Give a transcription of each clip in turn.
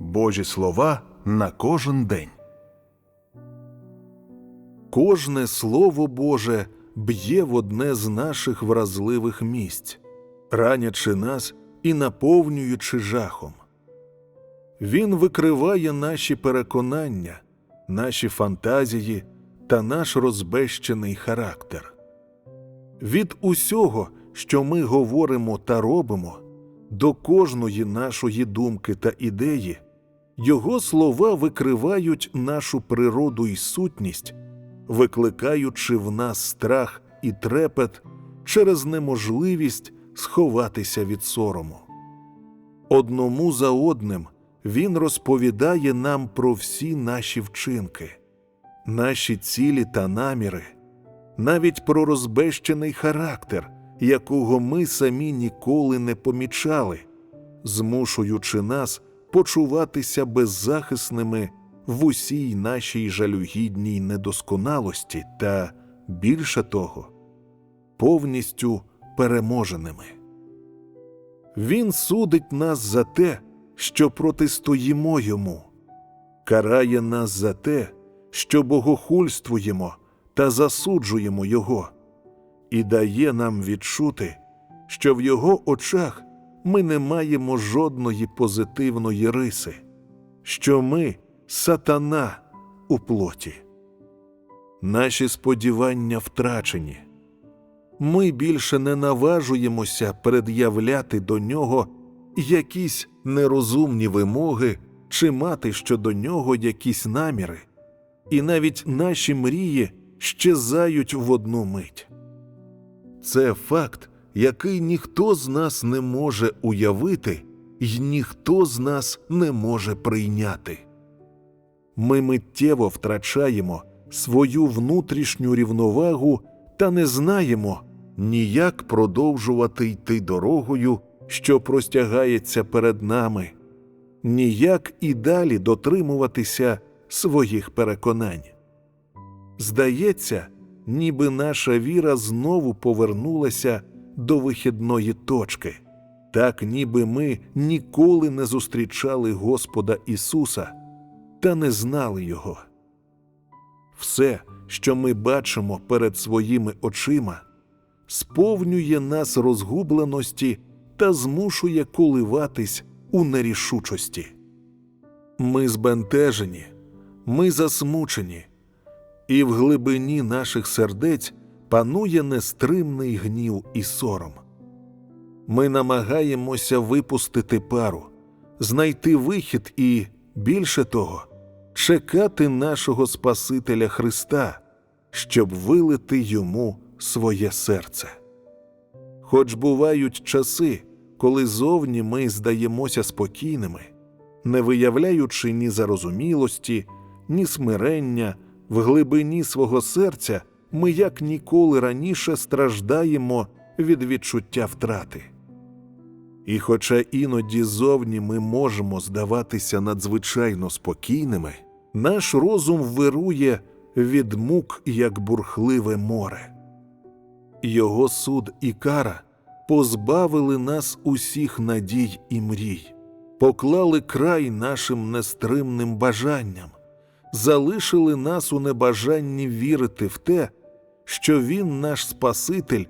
Божі слова на кожен день. Кожне слово Боже б'є в одне з наших вразливих місць, ранячи нас і наповнюючи жахом. Він викриває наші переконання, наші фантазії та наш розбещений характер. Від усього, що ми говоримо та робимо, до кожної нашої думки та ідеї, його слова викривають нашу природу і сутність, викликаючи в нас страх і трепет через неможливість сховатися від сорому. Одному за одним він розповідає нам про всі наші вчинки, наші цілі та наміри, навіть про розбещений характер, якого ми самі ніколи не помічали, змушуючи нас почуватися беззахисними в усій нашій жалюгідній недосконалості та, більше того, повністю переможеними. Він судить нас за те, що протистоїмо йому, карає нас за те, що богохульствуємо та засуджуємо Його, і дає нам відчути, що в Його очах ми не маємо жодної позитивної риси, що ми сатана у плоті. Наші сподівання втрачені. Ми більше не наважуємося пред'являти до нього якісь нерозумні вимоги чи мати щодо нього якісь наміри, і навіть наші мрії щезають в одну мить. Це факт, який ніхто з нас не може уявити, і ніхто з нас не може прийняти. Ми миттєво втрачаємо свою внутрішню рівновагу та не знаємо ніяк продовжувати йти дорогою, що простягається перед нами, ніяк і далі дотримуватися своїх переконань. Здається, ніби наша віра знову повернулася до вихідної точки, так ніби ми ніколи не зустрічали Господа Ісуса та не знали Його. Все, що ми бачимо перед своїми очима, сповнює нас розгубленості та змушує коливатись у нерішучості. Ми збентежені, ми засмучені, і в глибині наших сердець панує нестримний гнів і сором. Ми намагаємося випустити пару, знайти вихід і, більше того, чекати нашого Спасителя Христа, щоб вилити йому своє серце. Хоч бувають часи, коли зовні ми здаємося спокійними, не виявляючи ні зарозумілості, ні смирення, в глибині свого серця ми як ніколи раніше страждаємо від відчуття втрати. І хоча іноді зовні ми можемо здаватися надзвичайно спокійними, наш розум вирує від мук як бурхливе море. Його суд і кара позбавили нас усіх надій і мрій, поклали край нашим нестримним бажанням, залишили нас у небажанні вірити в те, що Він наш Спаситель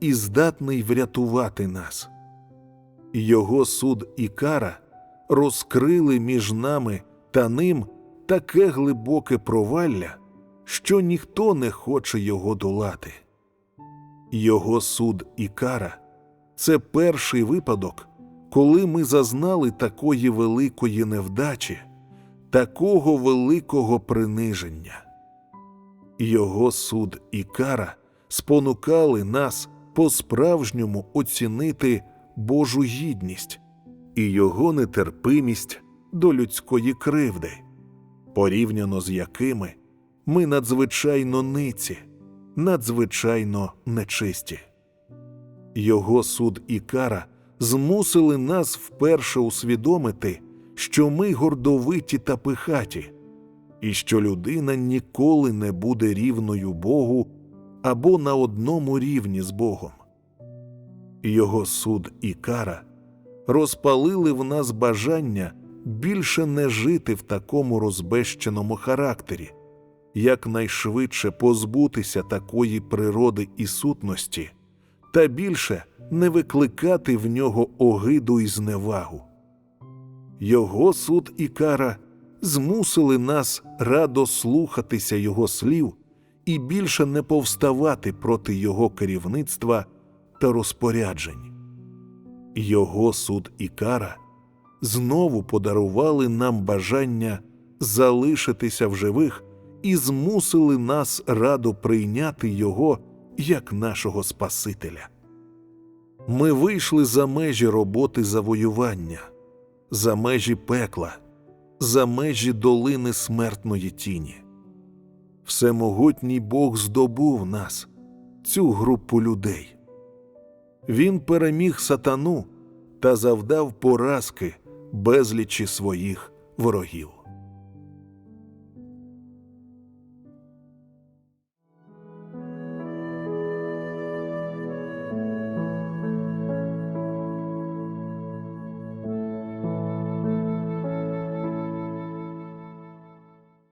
і здатний врятувати нас. Його суд і кара розкрили між нами та ним таке глибоке провалля, що ніхто не хоче його долати. Його суд і кара це перший випадок, коли ми зазнали такої великої невдачі, такого великого приниження. Його суд і кара спонукали нас по-справжньому оцінити Божу гідність і його нетерпимість до людської кривди, порівняно з якими ми надзвичайно ниці, надзвичайно нечисті. Його суд і кара змусили нас вперше усвідомити, що ми гордовиті та пихаті, і що людина ніколи не буде рівною Богу або на одному рівні з Богом. Його суд і кара розпалили в нас бажання більше не жити в такому розбещеному характері, якнайшвидше позбутися такої природи і сутності, та більше не викликати в нього огиду і зневагу. Його суд і кара змусили нас радо слухатися його слів і більше не повставати проти його керівництва та розпоряджень. Його суд і кара знову подарували нам бажання залишитися в живих і змусили нас радо прийняти Його як нашого Спасителя. Ми вийшли за межі роботи завоювання, за межі пекла, за межі долини смертної тіні. Всемогутній Бог здобув нас, цю групу людей. Він переміг сатану та завдав поразки безлічі своїх ворогів.